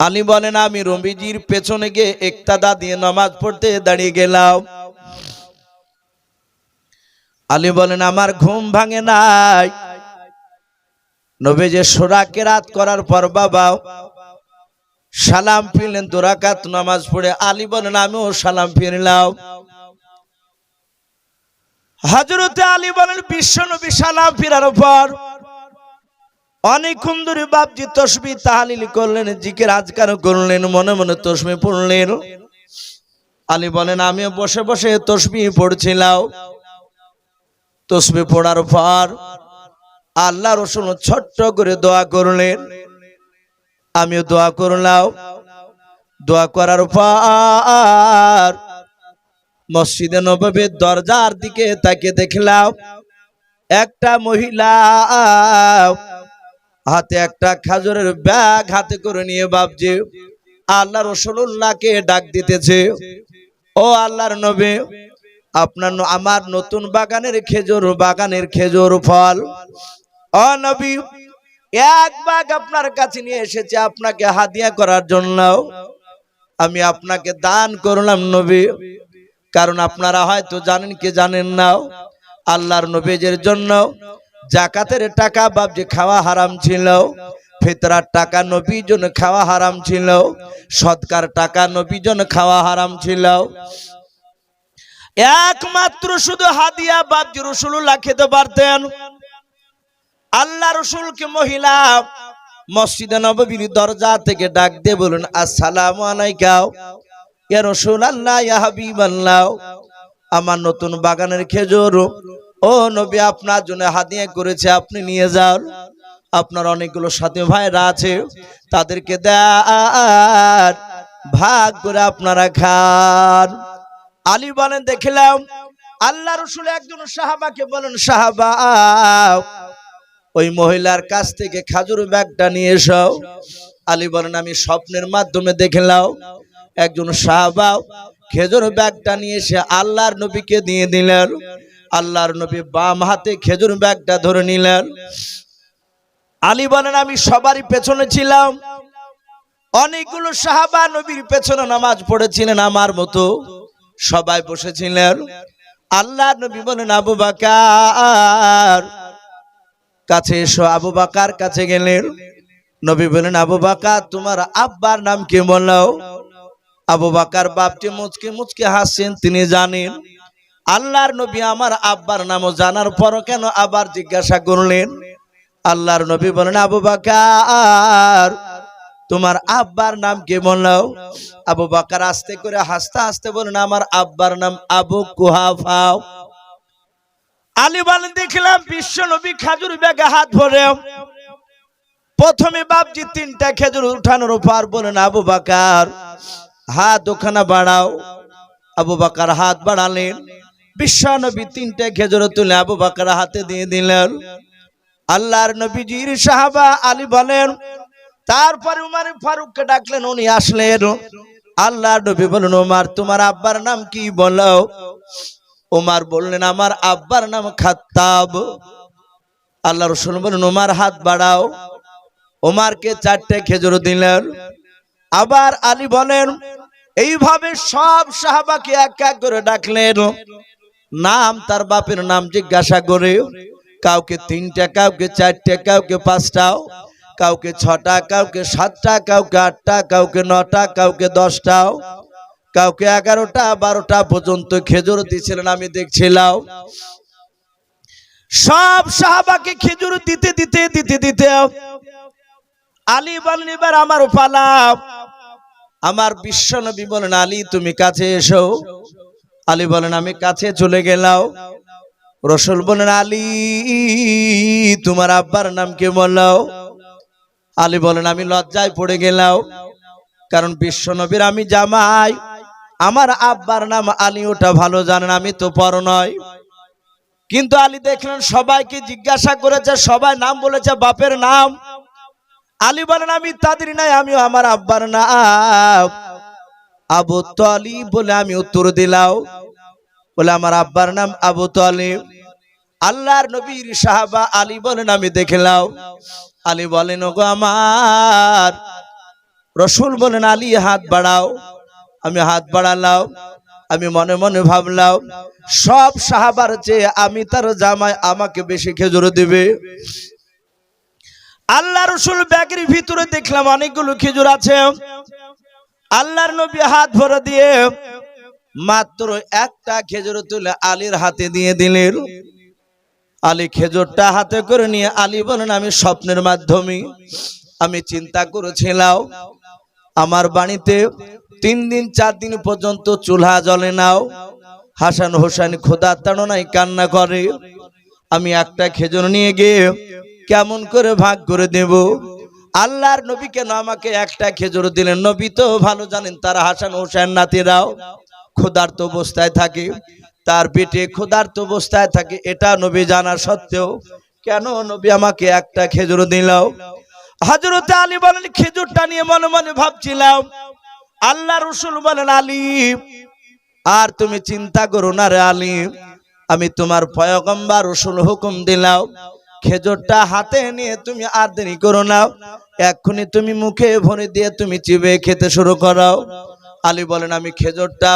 আলী বলেন, আমি রবিজির পেছনে গিয়ে একতাদা দিয়ে নামাজ পড়তে দাঁড়িয়ে গেলাম। আলী বলেন, আমার ঘুম ভাঙে নাই। নবী যে সোরাকে রাত করার পর বাবা সালাম ফিরলেন দুরাকাত নামাজ পড়ে। আলী বলেন, আমিও সালাম ফিরলাম। হজরতে আলী বলেন বিশ্ব নবী সালাম ফিরার পর অনেকক্ষণ ধরে বাপজি তসবি তাহালিল করলেন, জিকের আজকার করলেন, মনে মনে তসবি পড়লেন। আলী বলেন, আমিও বসে বসে তসবি পড়ছিলাম। তসবি পড়ার পর আল্লাহ রসুন ছোট্ট করে দোয়া করলেন। আমিও দোয়া করলাম। দোয়া করার পর মসজিদে নবীর দরজার দিকে তাকে দেখলাম, একটা মহিলা হাতে একটা খাজরের ব্যাগ হাতে করে নিয়ে বাপজি, আল্লাহ রসুল্লাহকে ডাক দিতেছে। ও আল্লাহর নবী, আপনার আমার নতুন বাগানের খেজুর বাগানের খেজুর ফল। ও নবী, এক বাগ আপনার কাছে নিয়ে এসেছে আপনাকে হাদিয়া করার জন্য। আমি আপনাকে দান করলাম নবী, কারণ আপনারা হয়তো জানেন কি জানেন না। আল্লাহর নবীজের জন্য জাকাতের টাকা বাবজি খাওয়া হারাম ছিল, ফিতরার টাকা নবীর জন্য খাওয়া হারাম ছিল, সৎকার টাকা নবীর জন্য খাওয়া হারাম ছিল। একমাত্র শুধু হাদিয়া বাবজি রসুল্লাহ খেতে পারতেন। আল্লাহ রসুলকে মহিলা মসজিদে নববীর দরজা থেকে ডাক দিয়ে বলুন, আসসালামু আলাইকাও, ইয়া রসুল আল্লাহ আল্লাহ আমার নতুন বাগানের খেজুর ও নবী, আপনার জন্য হাদিয়া করেছে, আপনি নিয়ে যান। আপনার অনেকগুলো সাথী ভাইরা আছে, তাদেরকে দেন, ভাগ করে আপনারা খান। আলী বলেন, দেখলাম আল্লাহ রসুল একজন সাহাবাকে বলেন, সাহাবা, ওই মহিলার কাছ থেকে খাজুর ব্যাগটা নিয়ে এসো। আলী বলেন, আমি স্বপ্নের মাধ্যমে দেখলাম একজন সাহাবা খেজুর ব্যাগটা নিয়ে এসে আল্লাহর নবীকে দিয়ে দিলেন। আল্লাহর নবী বাম হাতে খেজুর ব্যাগটা ধরে নিলেন। আলী বলেন, আমি সবারই পেছনে ছিলাম। অনেকগুলো সাহাবা নবীর পেছনে নামাজ পড়েছিলেন আমার মতো। সবাই বসেছিলেন। আল্লাহ নবী বলেন, আবু বাকার কাছে এসো, আবু বাকার কাছে গেলেন। নবী বলেন, আবু বাকার, তোমার আব্বার নাম কি বলল আবু বাকার বাপটি মুচকে মুচকে হাসছেন, তিনি জানেন আল্লাহর নবী আমার আব্বার নামও জানার পরও কেন আবার জিজ্ঞাসা করলেন? আল্লাহর নবী বলেন আবু বাকার, তোমার আব্বার নাম কি বলল আবু বাকার আস্তে করে হাসতে হাসতে বলেন আমার আব্বার নাম আবু কুহাফাও আলী বলেন, দেখলাম বিশ্ব নবী খাজুর ব্যাগে হাত ভরে। প্রথমে বাপজি তিনটা খেজুর উঠানোর পর বলেন আবু বাকার, হাত ওখানে বাড়াও। আবু বাকার হাত বাড়ালেন। বিশ্বনবী তিনটে খেজুর তুলে আবু বাকার হাতে দিয়ে দিলেন। আল্লাহর নবীজির সাহাবা আলী বলেন, তারপরে উমার ফারুককে ডাকলেন, উনি আসলেন। আল্লাহর নবী বলেন, উমার, তোমার আব্বার নাম কি বলো? উমার বললেন, আমার আব্বার নাম খাত্তাব। আল্লাহ রসুল বলেন, উমার হাত বাড়াও। উমারকে চারটে খেজুর দিলেন। আবার আলী বলেন, এইভাবে সব সাহাবাকে এক এক করে ডাকলেন। নাম, তার বাপের নাম জিজ্ঞাসা করে কাউকে তিনটা, কাউকে চারটা, কাউকে পাঁচটাও কাউকে ছটা, কাউকে সাতটা, কাউকে আটটা, কাউকে নটা, কাউকে দশটাও কাউকে এগারোটা, বারোটা পর্যন্ত খেজুর দিয়েছিলেন, আমি দেখছিলাম। সব সাহাবাকে খেজুর দিতে দিতে দিতে দিতে আলী বলেন, এবার আমার পালা। আমার বিশ্ব নবী বলেন, আলী, তুমি কাছে এসো। আলী বলেন, আমি কাছে চলে গেলাম রসুল বলেন, আলী, তোমার আব্বার নাম কে বললাও? আলী বলেন, আমি লজ্জায় পড়ে গেলাম কারণ বিশ্ব নবীর আমি জামাই। আমার আব্বার নাম আলী, ওটা ভালো জানেন, আমি তো পর নয় কিন্তু আলী দেখলেন, সবাইকে জিজ্ঞাসা করেছে, সবাই নাম বলেছে, বাপের নাম? আলী বলেন, আমি তাদের নাই, আমিও আমার আব্বার নাম। আবু তালিব বলে আমি উত্তর দিলাও বলে আমার আব্বার নাম আবু তালিব। আল্লাহর নবীর সাহাবা আলী বলেন, আমি দেখলাম আলী বলেন, ওগো আমার, রসুল বলেন, আলী, হাত বাড়াও। আমি হাত বাড়ালাও আমি মনে মনে ভাবলাম, সব সাহাবার চেয়ে আমি তার জামাই আমাকে বেশি খেজুর দিবে। আল্লাহ রসুল ব্যাগের ভিতরে দেখলাম অনেকগুলো খেজুর আছে। আল্লাহর নবী হাত ভরে দিয়ে মাত্র একটা খেজুর তুলে আলীর হাতে দিয়ে দিলেন। আলী খেজুরটা হাতে করে নিয়ে আলী বলেন, আমি স্বপ্নের মাধ্যমে আমি চিন্তা করেছিলাম, আমার বাড়িতে তিন দিন, চার দিন পর্যন্ত চুলা জ্বলে নাও। হাসান হোসেন খোদা তাড়নায় কান্না করে। আমি একটা খেজুর নিয়ে গিয়ে কেমন করে ভাগ করে দেব? আল্লাহর নবী কেন আমাকে একটা খেজুর দিলেন। নবী তো ভালো জানেন, তারা হাসান হোসেন নাতিরাও ক্ষুধার্ত অবস্থায় থাকে, তার পেটে ক্ষুধার্ত অবস্থায় থাকে, এটা নবী জানা সত্ত্বেও, কেন নবী আমাকে একটা খেজুর দিল? হজরত আলী বলেন, খেজুরটা নিয়ে মনে মনে ভাবছিলাম, আল্লাহ রসুল বলেন, আলী, আর তুমি চিন্তা করো না রে আলী, আমি তোমার পয়গম্বার রসুল হুকুম দিলাম, খেজুরটা হাতে নিয়ে তুমি আর দেরি করো না এক্ষুনি তুমি মুখে ভরে দিয়ে তুমি চিবে খেতে শুরু করাও। আলী বলেন, আমি খেজুরটা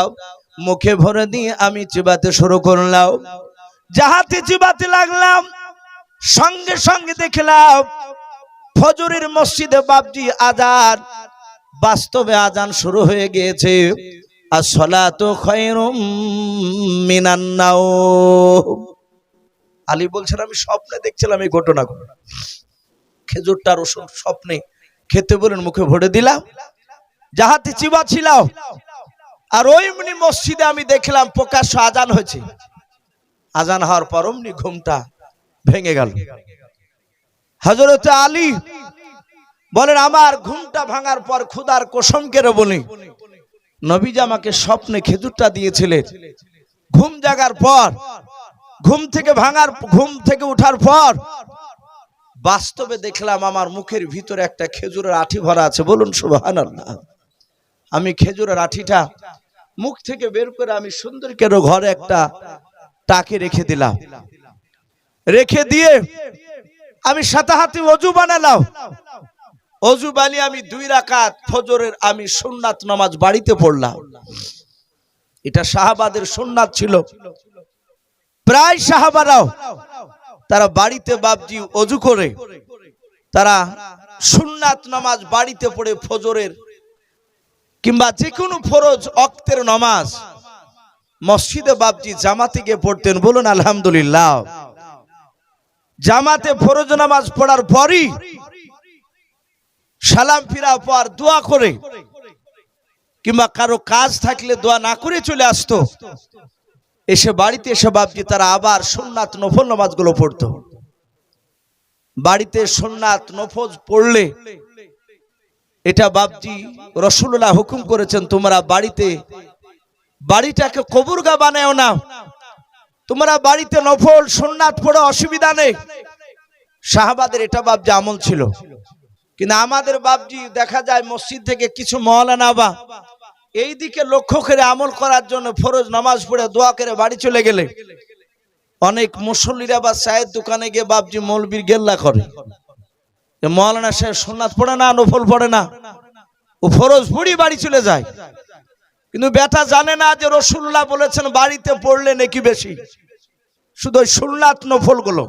মুখে ভরে দিয়ে আমি চিবাতে শুরু করলাম। যাহাতে চিবাতে লাগলাম, সঙ্গে সঙ্গে দেখলাম ফজরের মসজিদে বাবজি আজান, বাস্তবে আজান শুরু হয়ে গিয়েছে। আর সলাতো খয়রুম মিনান নাওম। আলী বলছেন, আমি স্বপ্নে দেখছিলাম এই ঘটনা ঘটনাগুলো। খেজুরটা, রসুন স্বপ্নে খেতে বলেন মুখে ভরে দিলাম। যাহাতে চিবা ছিল আর ওইমনি মসজিদে আমি দেখলাম প্রকাশ্য আজান হয়েছে। আজান হওয়ার পর অমনি ঘুমটা ভেঙে গেল। হজরত আলী বলেন, আমার ঘুমটা ভাঙার পর খুদার কোসম কেড়ে বলি। নবীজি আমাকে স্বপ্নে খেজুরটা দিয়েছিলেন। ঘুম জাগার পর, ঘুম থেকে ভাঙার, ঘুম থেকে উঠার পর বাস্তবে দেখলাম আমার মুখের ভিতরে একটা খেজুরের আঠি ভরা আছে। বলুন, সুবহানাল্লাহ। আমি খেজুরের আঠিটা মুখ থেকে বের করে আমি সুন্দর কেন ঘরে একটা টাকে রেখে দিলাম। রেখে দিয়ে আমি সাতাহাতি অজু বানালাম। অজু বানিয়ে আমি দুই রাকাত ফজরের আমি সুন্নাত নামাজ বাড়িতে পড়লাম। এটা শাহাবাদের সুন্নাত ছিল। প্রায় সাহাবারাও তারা বাড়িতে বাবজি অজু করে, তারা সুন্নাত নামাজ বাড়িতে পড়ে ফজরের কিংবা যে কোনো ফরজ অক্তের নামাজ মসজিদে বাবজি জামাতে গিয়ে পড়তেন, বলুন আলহামদুলিল্লাহ। জামাতে ফরজ নামাজ পড়ার পরই সালাম ফিরা পর দোয়া করে, কিংবা কারও কাজ থাকলে দোয়া না করে চলে আসতো। এসে বাড়িতে এসে বাপজি তারা আবার সোননাথ নফল নামাজগুলো পড়তো। বাড়িতে সোননাথ নফজ পড়লে, এটা বাপজি রসুল্লাহ হুকুম করেছেন, তোমরা বাড়িতে, বাড়িটাকে কবুরগা বানায় না। তোমরা বাড়িতে নফল সোননাথ পড়ে অসুবিধা নেই। শাহবাদের এটা বাপজি আমল ছিল। কিন্তু আমাদের বাপজি দেখা যায় মসজিদ থেকে কিছু মহলানা বা এই দিকে লক্ষ্য করে আমল করার জন্য ফরজ নামাজ পড়ে দোয়া করে বাড়ি চলে গেলে। অনেক মুসল্লিরা বা চায়ের দোকানে গিয়ে বাপজি মৌলবীর গেল্লা করে। যে মৌলানা সাহেব সোনাথ পড়ে না, নফল পড়ে না? ও ফরজ পড়ি বাড়ি চলে যায়। কিন্তু বেটা জানে না যে রসুল্লাহ বলেছেন, বাড়িতে পড়লে নাকি বেশি। শুধু ওই নফলগুলো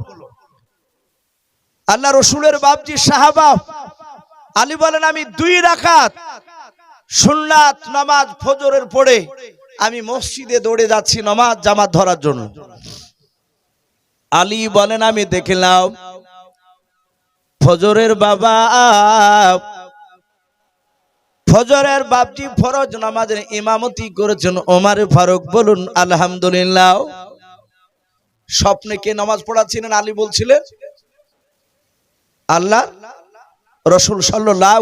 আল্লাহ রসুলের বাপজি সাহাবা। আলী বলেন, আমি দুই রাকাত সুন্নাত, নামাজ, ফজরের পড়ে আমি মসজিদে দৌড়ে যাচ্ছি নামাজ জামাত ধরার জন্য। আলী বলেন, আমি দেখলাম ফজরের বাবা, ফজরের বাপটি ফরজ নামাজের ইমামতি করেছেন ওমারে ফারুক। বলুন, আলহামদুলিল্লাহ। স্বপ্নে কে নামাজ পড়াচ্ছিলেন? আলী বলছিলেন, আল্লাহ রসুল সাল্লাহ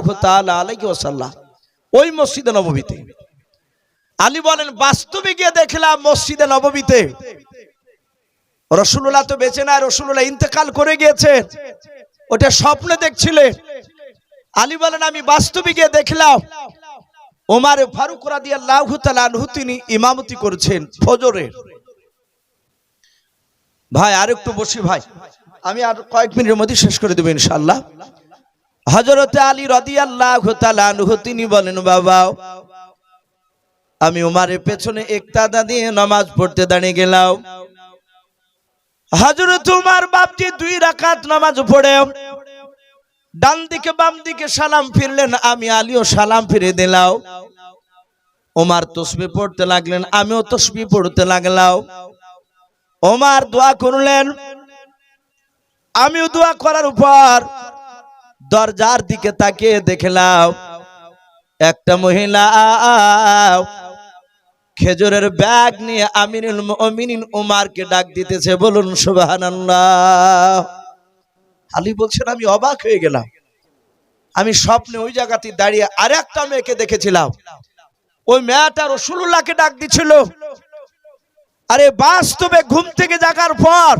আলাইহি ওয়াসাল্লাম। ওই মসজিদে নবমীতে। আলী বলেন, বাস্তবে গিয়ে দেখলাম মসজিদে নবমীতে রসুল্লাহ তো বেঁচে নাই রসুল্লাহ ইন্তেকাল করে গিয়েছে। ওটা স্বপ্নে দেখছিলেন আলী বলেন, আমি বাস্তবে গিয়ে দেখলাম ওমারে ফারুক রাদিয়াল্লাহু তাআলা আনহু তিনি ইমামতি করছেন ফজরের ভাই আর একটু বসি ভাই। আমি আর কয়েক মিনিটের মধ্যে শেষ করে দেবো ইনশাআল্লাহ। হজরতে আলী রদি আল্লাহ তিনি বলেন, বাবা, আমি উমারের পেছনে একতাদা দিয়ে নামাজ পড়তে দাঁড়িয়ে গেলাম। হজরত উমার বাপজি দুই রাকাত নামাজ পড়ে। ডান দিকে বাম দিকে সালাম ফিরলেন, আমি আলীও সালাম ফিরে দিলাম। ওমার তসবি পড়তে লাগলেন, আমিও তসবি পড়তে লাগলাম। ওমার দোয়া করলেন, আমিও দোয়া করার উপর দরজার দিকে তাকিয়ে দেখলাম একটা মহিলা খেজুরের ব্যাগ নিয়ে আমিনুল মুমিনিন উমারকে ডাক দিতেছে, বলুন, সুবহানাল্লাহ। আলী বলছেন, আমি অবাক হয়ে গেলাম। আমি স্বপ্নে ওই জায়গাতে দাঁড়িয়ে আর একটা মেয়েকে দেখেছিলাম। ওই মেয়েটা রসুল্লাহকে ডাক দিছিল। আরে, বাস্তবে ঘুম থেকে জাগার পর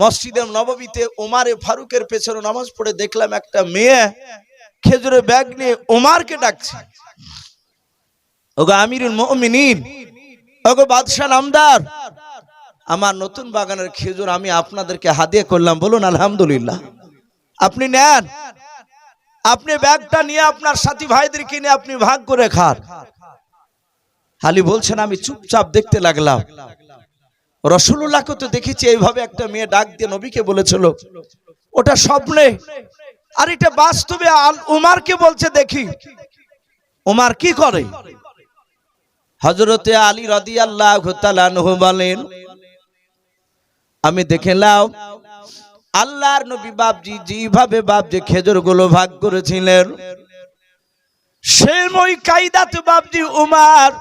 মসজিদের নববীতে ওমারে ফারুকের পেছনে নামাজ পড়ে দেখলাম একটা মেয়ে খেজুরে ব্যাগ নিয়ে ওমারকে ডাকছে। ওগো আমিরুল ওগো বাদশাহ নামদার, আমার নতুন বাগানের খেজুর আমি আপনাদেরকে হাদিয়া করলাম, বলুন আলহামদুলিল্লাহ। আপনি নেন। আপনি ব্যাগটা নিয়ে আপনার সাথী ভাইদের কিনে আপনি ভাগ করে খান। হালি বলছেন, আমি চুপচাপ দেখতে লাগলাম। রসুল্লাহকে তো দেখেছি, এইভাবে একটা মেয়ে ডাক দিয়ে নবীকে বলেছিল। ওটা স্বপ্নে। আর এটা বাস্তবে আল- উমারকে বলছে, দেখি। উমার কি করে? হজরতে আলী রদি আল্লাহ বলেন, আমি দেখে দেখলাম আল্লাহর নবী বাপজি যেভাবে বাপজি খেজুরগুলো ভাগ করেছিলেন সেই ওই কায়দাতে বাপজি উমার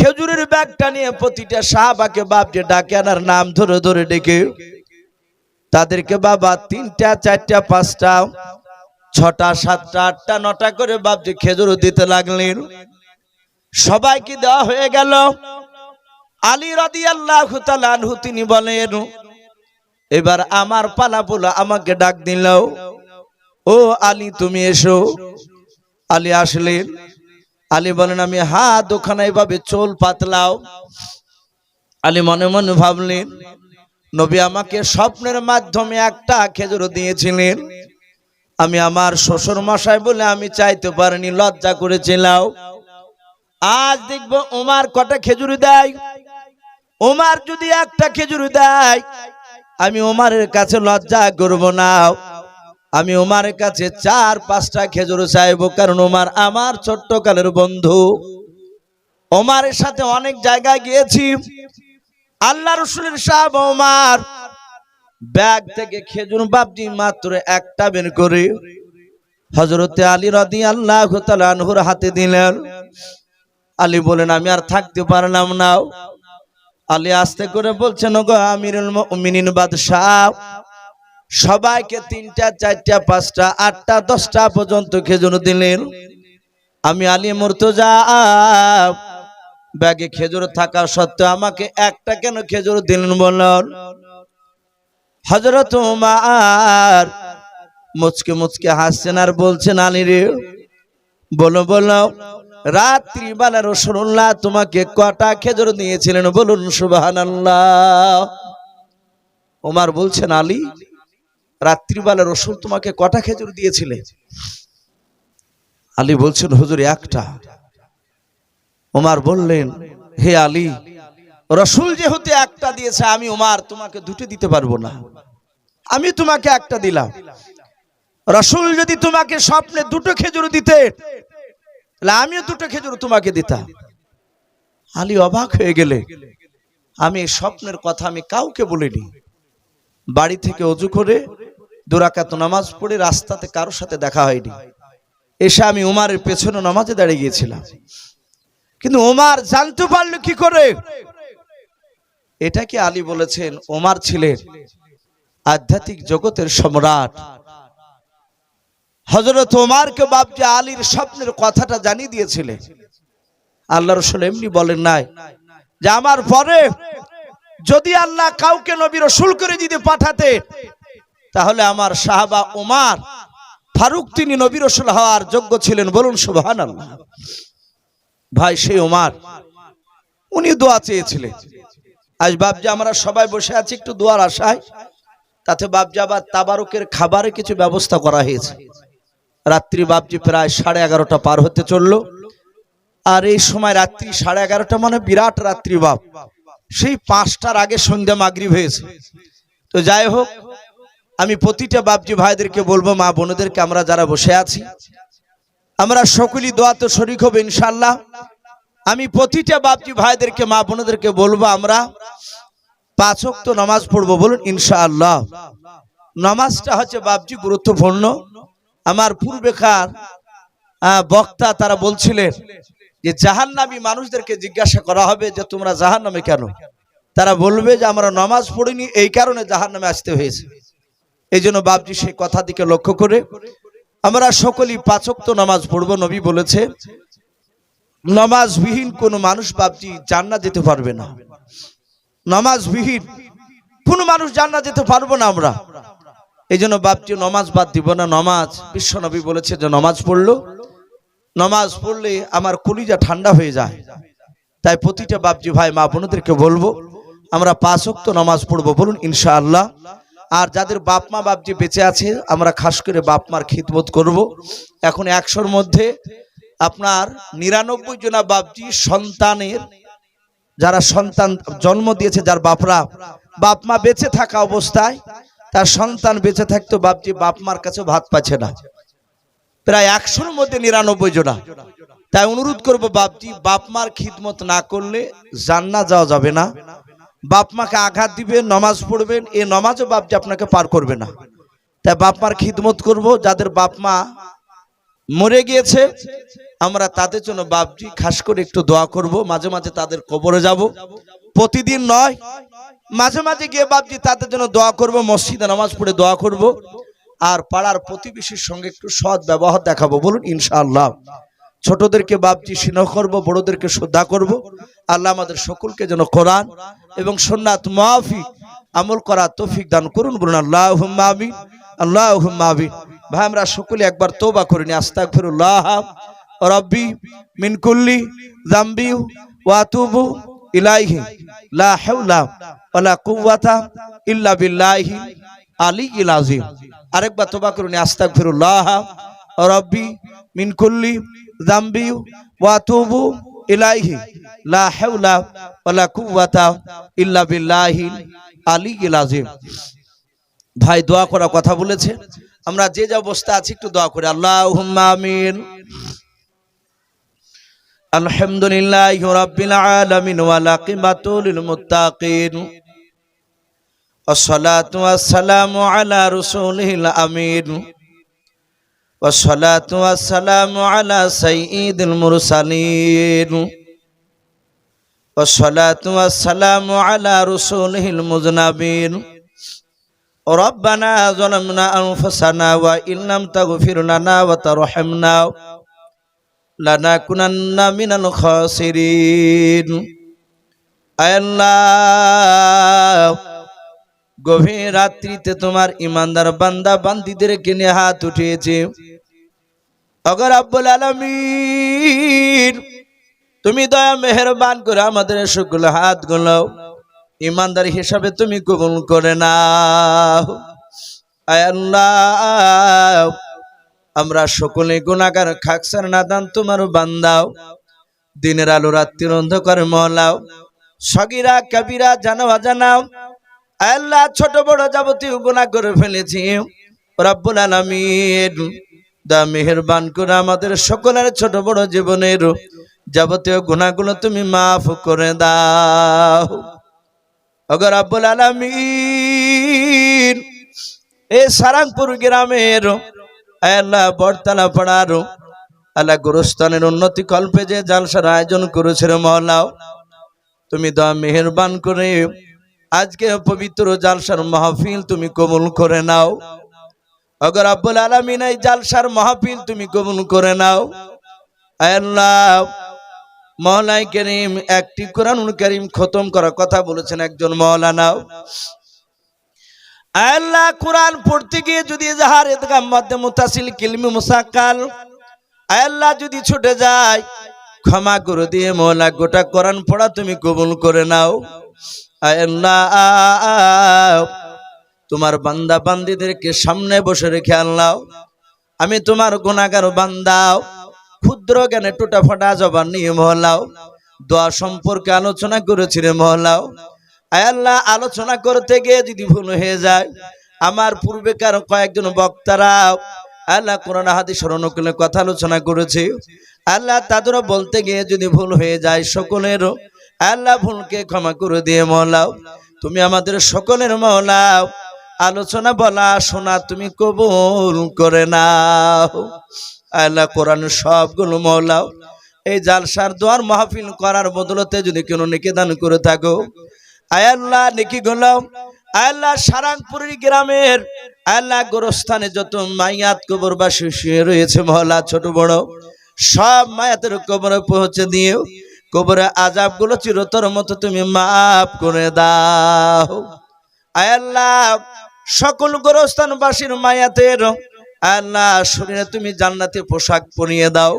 খেজুরের ব্যাগটা নিয়ে প্রতিটা সাহাবাকে বাপজি ডাকে, আনার নাম ধরে ধরে ডেকে। তাদেরকে, বাবা, তিনটা, চারটা, পাঁচটা, ছটা, সাতটা, আটটা, নটা করে বাপজি খেজুর দিতে লাগলেন। সবাইকে দেওয়া হয়ে গেল। আলী রাদি আল্লাহ তিনি বলেন, এবার আমার পালা পোলা আমাকে ডাক দিল। ও আলী, তুমি এসো। আলী আসলেন। আলী বলেন, আমি হাত ওখানে এভাবে চোল পাতলাও। আলী মনে মনে ভাবলেন, নবী আমাকে স্বপ্নের মাধ্যমে একটা খেজুর দিয়েছিলেন। আমি আমার শ্বশুর মশাই বলে আমি চাইতে পারিনি, লজ্জা করেছিলাম। আজ দেখব ওমার কটা খেজুরি দেয়। ওমার যদি একটা খেজুরি দেয়, আমি ওমারের কাছে লজ্জা করব না। আমি ওমারের কাছে চার, পাঁচটা খেজুর চাইব, কারণ ওমার আমার ছোট্ট কালের বন্ধু। ওমারের সাথে অনেক জায়গায় গিয়েছি। আল্লাহ রসুলের সাহেব ওমার ব্যাগ থেকে খেজুর বাপজি মাত্র একটা বের করে হজরতে আলী রদি আল্লাহ তালানহুর হাতে দিলেন। আলী বলেন, আমি আর থাকতে পারলাম না। আলী আস্তে করে বলছেন গো আমিরুল মুমিনিন বাদশাহ সবাইকে তিনটা, চারটা, পাঁচটা, আটটা, দশটা পর্যন্ত খেজুর দিলেন। আমি আলী মুর্তজা, ব্যাগে খেজুর থাকা সত্ত্বেও আমাকে একটা কেন খেজুর দিলেন বলুন হজরত উমার মুচকে মুচকে হাসছেন আর বলছেন, আলী রে, বলো বলো, রাত্রিবেলা রসুল্লাহ তোমাকে কটা খেজুর দিয়েছিলেন? বলুন সুবাহান ওমার বলছেন, আলী রাত্রিবেলা রসুল তোমাকে কটা খেজুর দিয়েছিলে? আলী বলছেন, হুজুর, একটা। ওমার বললেন, হে আলী, রসুল যেহেতু একটা দিয়েছে, আমি ওমার তোমাকে দুটো দিতে পারব না। আমি তোমাকে একটা দিলাম। রসুল যদি তোমাকে স্বপ্নে দুটো খেজুর দিতে, তাহলে আমিও দুটো খেজুর তোমাকে দিতাম। আলী অবাক হয়ে গেলে, আমি স্বপ্নের কথা আমি কাউকে বলিনি। বাড়ি থেকে অজু করে দুরাকাত নামাজ পড়ে রাস্তাতে কারোর সাথে দেখা হয়নি। এসে আমি উমারের পেছনে নামাজে দাঁড়িয়ে গিয়েছিলাম। কিন্তু ওমার জানতে পারল কি করে? এটা কি আলী বলেছেন? ওমার ছিলেন আধ্যাত্মিক জগতের সম্রাট। হজরত ওমারকে বাপজি আলীর স্বপ্নের কথাটা জানিয়ে দিয়েছিলেন। আল্লাহ রসুল এমনি বলেন নাই যে, আমার পরে যদি আল্লাহ কাউকে নবী রসুল করে যদি পাঠাতে তাহলে আমার সাহাবা ওমার ফারুক তিনি নবী রসুল হওয়ার যোগ্য ছিলেন বলুন সুবহান আল্লাহ ভাই, সেই ওমার উনি দোয়া চেয়েছিলেন। আজ বাপজি আমরা সবাই বসে আছি, একটু দোয়ার আশায়। তাতে বাবজি আবার তাবারুকের খাবারের কিছু ব্যবস্থা করা হয়েছে। রাত্রি বাবজি প্রায় সাড়ে এগারোটা পার হতে চলল। আর এই সময় রাত্রি সাড়ে এগারোটা মানে বিরাট রাত্রি বাপ। সেই পাঁচটার আগে সন্ধ্যা মাগরিব হয়েছে। তো যাই হোক আমি প্রতিটা বাপজি ভাইদেরকে বলব, মা বোনদেরকে, আমরা যারা বসে আছি, আমরা সকলেই দোয়া তো শরিক হবে ইনশাল্লাহ আমি প্রতিটা বাপজি ভাইদেরকে, মা বোনদেরকে বলব, আমরা পাঁচ ওয়াক্ত নামাজ পড়ব বলুন, ইনশাআল্লাহ। নামাজটা হচ্ছে বাপজি গুরুত্বপূর্ণ। আমার পূর্বেকার বক্তা তারা বলছিলেন যে, জাহান্নামী মানুষদেরকে জিজ্ঞাসা করা হবে যে, তোমরা জাহান্নামে কেন? তারা বলবে যে, আমরা নামাজ পড়িনি, এই কারণে জাহান্নামে আসতে হয়েছে। এই জন্য বাপজি সেই কথা দিকে লক্ষ্য করে, আমরা সকলেই পাচক্ত নামাজ পড়ব, নবী বলেছে, নামাজবিহীন কোনো মানুষ বাপজি জান্নাত যেতে পারবে না। নামাজবিহীন কোনো মানুষ জান্নাত যেতে পারব না আমরা। এই জন্য বাপজি নমাজ বাদ দিব না, নমাজ, বিশ্ব নবী বলেছে যে নমাজ পড়ল, নমাজ পড়লে আমার কলিজা ঠান্ডা হয়ে যায়। তাই প্রতিটা বাপজি ভাই মা বোনদেরকে বলব, আমরা পাঁচ ওয়াক্ত নামাজ পড়ব বলুন ইনশাআল্লাহ। আর যাদের বাপ মা বাপজি বেঁচে আছে, আমরা খাস করে বাপ মার খিদমত করব। এখন একশোর মধ্যে আপনার নিরানব্বই জনা বাপজি সন্তানের, যারা সন্তান জন্ম দিয়েছে যার বাপরা বাপ মা বেঁচে থাকা অবস্থায়, তার সন্তান বেঁচে থাকতো বাপজি বাপ মার কাছে ভাত পাচ্ছে না। প্রায় একশোর মধ্যে নিরানব্বই জনা। তাই অনুরোধ করব বাপজি বাপ মার খিদমত না করলে জান্না যাওয়া যাবে না। বাপ মাকে আঘাত দিবেন নমাজ পড়বেন, এ নমাজও বাপজি আপনাকে পার করবে না। তাই বাপ মার খিদমত করব, যাদের বাপ মা মরে গিয়েছে, আমরা তাদের জন্য বাপজি খাস করে একটু দোয়া করব, মাঝে মাঝে তাদের কবরে যাব। প্রতিদিন নয়, মাঝে মাঝে গিয়ে বাপজি তাদের জন্য দোয়া করব, মসজিদে নামাজ পড়ে দোয়া করব, আর পাড়ার প্রতিবেশীর সঙ্গে একটু সৎ ব্যবহার দেখাবো, বলুন ইনশাআল্লাহ। ছোটদেরকে বাপজি স্নেহ করব, বড়দেরকে শ্রদ্ধা করব। আল্লাহ আমাদের সকলকে যেন কোরআন এবং সন্ন্যাত মাফি আমল করা তৌফিক দান করুন বলুন আল্লাহ আমিন আল্লাহ আমিন। ভাই, আমরা সকলে একবার তোবা করিনি আস্তাগফিরুল্লাহ। রব্বি মিন কুল্লি জামবি ওয়া তুবু ইলাইহি, লা হাওলা ওয়ালা কুওয়াতা ইল্লা বিল্লাহি আলিয়্যিল আযীম। আরেকবার তোবা করুন আস্তাগফিরুল্লাহ। রব্বি মিন কুল্লি জামবি ওয়া তুবু ইলাইহি লা হাওলা ওয়ালা কুওয়াতা ইল্লা বিল্লাহি আলিয়্যিল আযীম ভাই দোয়া করা কথা বলেছে আমরা যে যা অবস্থা আছি একটু দোয়া করি আল্লাহুম্মা আমিন আলহামদুলিল্লাহি রাব্বিল আলামিন ওয়াল আকিবাতু লিল মুত্তাকিন والصلاة والسلام على رسوله الأمين والصلاة والسلام على سيد المرسلين والصلاة والسلام على رسوله المذنبين ربنا ظلمنا أنفسنا وإن لم تغفر لنا وترحمنا لنكونن من الخاسرين أي الله গভীর রাত্রিতে তোমার ইমানদার বান্দা বান্দিদেরকে নিয়ে হাত উঠিয়েছে। অগর আব্বুল আলমিন, তুমি দয়া মেহরবান করে আমাদের সকল হাতগুলো ইমানদার হিসাবে তুমি কবুল করে আল্লাহ, আমরা সকলে গুণাগার খাকসার নাদান তোমার বান্দাও, দিনের আলো রাত্রির অন্ধকার মহলাও, সগিরা, কাবিরা জানো জানাও আল্লাহ ছোট বড় যাবতীয় গুণা করে ফেলেছি। রব্বুল আলামিন দা মেহেরবান করে আমাদের সকলের ছোট বড় জীবনের যাবতীয় গুণাগুলো তুমি মাফ করে দাও। অগর আব্বুল আলামিন, এই সারাংপুর গ্রামের আল্লাহ বরতলা পাড়ার আল্লাহ গুরুস্থানের উন্নতি কল্পে যে জালসার আয়োজন করেছিল মহলাও, তুমি দা মেহেরবান করে আজকে পবিত্র জালসার মাহফিল তুমি কবুল করে নাও। অগর আব্বুল আলমিন এই জালসার মাহফিল তুমি কবুল করে নাও। আল্লাহ মহলাই করিম একটি কোরআনুল করিম খতম করার কথা বলেছেন একজন মহলানাও আল্লাহ, কোরআন পড়তে গিয়ে যদি যাহার এদগাম মধ্যে মুতাসিল কিলমি মুসাক্কাল আল্লাহ যদি ছুটে যায়, ক্ষমা করে দিয়ে মহলা গোটা কোরআন পড়া তুমি কবুল করে নাও। তোমার বান্দা বান্দিদেরকে সামনে বসে রেখে আল্লাহ। আমি তোমার গুণাগার বান্দাও ক্ষুদ্র জ্ঞানে টুটা ফাটা জবান নিয়ে মহলাও দোয়া সম্পর্কে আলোচনা করেছিলে মহলাও আল্লাহ, আলোচনা করতে গিয়ে যদি ভুল হয়ে যায়, আমার পূর্বেকার কয়েকজন বক্তারা আল্লাহ কোরআন হাদি স্মরণকুলে কথা আলোচনা করেছে। আল্লাহ তাদেরও বলতে গিয়ে যদি ভুল হয়ে যায়, সকলেরও আল্লাহ ভুলকে ক্ষমা করে দিয়ে মহলাও তুমি আমাদের সকলের মহলাও আলোচনা বলা শোনা তুমি কবুল করে নাও। আল্লাহ কোরআন সবগুলো মহলাও এই জালসার দোয়ার মাহফিল করার বদলতে যদি কোনো নিকেদান করে থাকো। আয়াল্লাহ নেকি গোলাম। আয়াল্লাহ সারাংপুরের গ্রামের আয়াল্লাহ গোরস্থানে যত মাইয়াত কবরবাসী শুয়ে রয়েছে মহলা, ছোট বড়, সব মায়াতের কবরে পৌঁছে দিও কবরে আজাবগুলো চিরতর মতো তুমি মাফ করে দাও। আয়াল্লাহ সকল গোরস্থানবাসীর মায়াতের আল্লাহ, শরীরে তুমি জান্নাতে পোশাক পরিয়ে দাও।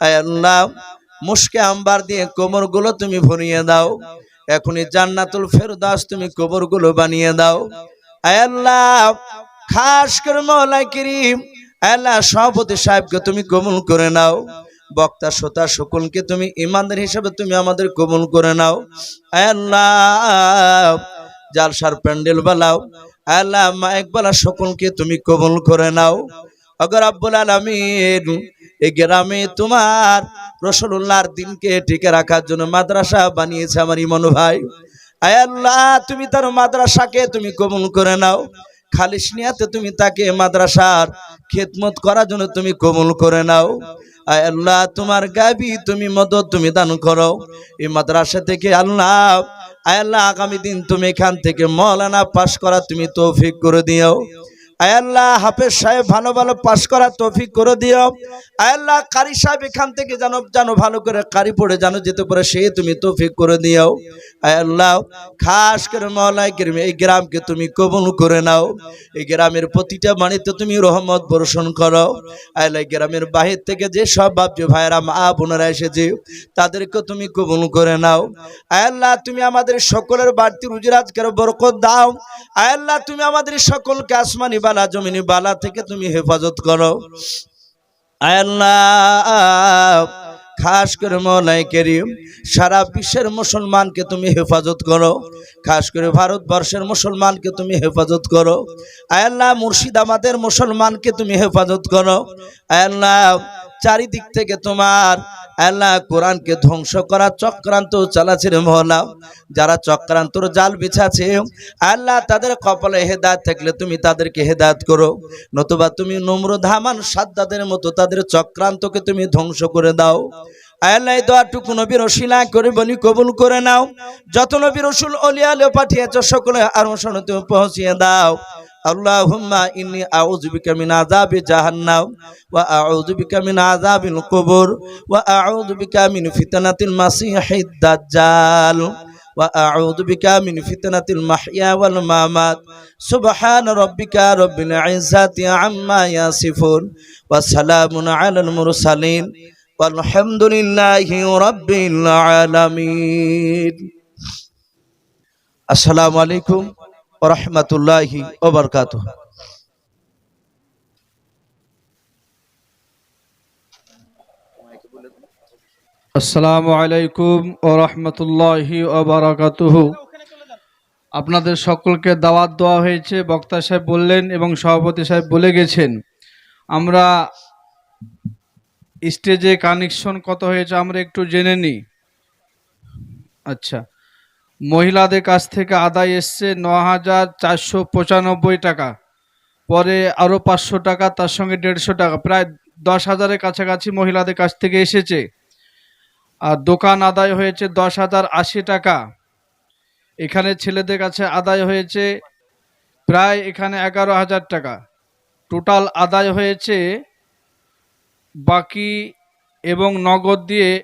আল্লাহ মুশকে আম্বার দিয়ে কোমরগুলো তুমি ভরিয়ে দাও। এখনই জান্নাতুল ফেরদাস তুমি কবরগুলো বানিয়ে দাও। আল্লাহ, খাস করে মৌলাই করিম আল্লাহ, সভাপতি সাহেবকে তুমি কবুল করে নাও। বক্তা, শ্রোতা সকলকে তুমি ইমানদার হিসাবে তুমি আমাদের কবুল করে নাও। আল্লাহ জালসার প্যান্ডেল বালাও আল্লাহ মাইক বালা সকলকে তুমি কবুল করে নাও। অগর আব্বুল আলমিন, এই গ্রামে তোমার রসুল্লাহর দিনকে টিকে রাখার জন্য মাদ্রাসা বানিয়েছে আমার ইমন ভাই। আল্লাহ, তুমি তার মাদ্রাসাকে তুমি কবুল করে নাও। খালিস নিয়াতে তুমি তাকে মাদ্রাসার খেদমত করার জন্য তুমি কবুল করে নাও। আয় আল্লাহ, তোমার গাবি তুমি মদত তুমি দান করো। এই মাদ্রাসা থেকে আল্লাহ, আয় আল্লাহ, আগামী দিন তুমি এখান থেকে মৌলানা পাশ করা তুমি তৌফিক করে দিও। আয় আল্লাহ হাফেজ সাহেব ভালো ভালো পাশ করা তৌফিক করে দিও। আয় আল্লাহ কারি সাহেব এখান থেকে জানো জানো ভালো করে কারি পড়ে জানো যেতে পারে সে তুমি তৌফিক করে দিও। আয় আল্লাহ খাস করে মহলাই কেরম এই গ্রামকে তুমি কবুল করে নাও। এই গ্রামের প্রতিটা বাণীতে তুমি রহমত বর্ষণ করো। আয় আল্লাহ এই গ্রামের বাহির থেকে যে সব বাপজ ভাইয়েরা, মা বোনেরা এসেছে, তাদেরকে তুমি কবুল করে নাও। আয় আল্লাহ তুমি আমাদের সকলের বাড়তি রুজিরাজকের বরকত দাও। আয় আল্লাহ তুমি আমাদের সকলকে আসমানি বালা, জমিনি বালা থেকে তুমি হেফাজত করো। খাস করে মৌলাই করিম, সারা বিশ্বের মুসলমানকে তুমি হেফাজত করো। খাস করে ভারতবর্ষের মুসলমানকে তুমি হেফাজত করো। আয়াল্লাহ মুর্শিদাবাদের মুসলমানকে তুমি হেফাজত করো। আয়াল্লাহ চারিদিক থেকে তোমার আল্লাহ কোরআনকে ধ্বংস করা চক্রান্ত চালাচ্ছে মহলা। যারা চক্রান্তর জাল বিছাছে আল্লাহ তাদের কপালে হেদায়ত থাকলে তুমি তাদেরকে হেদায়ত করো। নতুবা তুমি নম্র ধামান সাদ্দাদের মতো তাদের চক্রান্তকে তুমি ধ্বংস করে দাও। আল্লাহ দোয়াটুকু নবীর রসিলা করে বলি, কবুল করে নাও। যত নবীর রসুল অলিয়ালে পাঠিয়েছ, সকলে আর শোনতে পৌঁছিয়ে দাও। اللهم إني أعوذ بك من عذاب جهنم وأعوذ بك من عذاب القبر وأعوذ بك من فتنة المسيح الدجال وأعوذ بك من فتنة المحيا والممات. سبحان ربك رب العزة عما يصفون وسلام على المرسلين والحمد لله رب العالمين. السلام عليكم. রহমতুল্লাহি ওবরকাত আসসালামু আলাইকুম ও রহমতুল্লাহি আপনাদের সকলকে দাওয়াত দেওয়া হয়েছে, বক্তা সাহেব বললেন এবং সভাপতি সাহেব বলে গেছেন। আমরা স্টেজে কানেকশন কত হয়েছে আমরা একটু জেনে নিই। আচ্ছা। মহিলাদের কাছ থেকে আদায় এসছে ন হাজার চারশো পঁচানব্বই টাকা। পরে আরও পাঁচশো টাকা, তার সঙ্গে দেড়শো টাকা, প্রায় দশ হাজারের কাছাকাছি মহিলাদের কাছ থেকে এসেছে। আর দোকান আদায় হয়েছে দশ হাজার আশি টাকা। এখানে ছেলেদের কাছে আদায় হয়েছে প্রায় এখানে এগারো হাজার টাকা। টোটাল আদায় হয়েছে বাকি এবং নগদ দিয়ে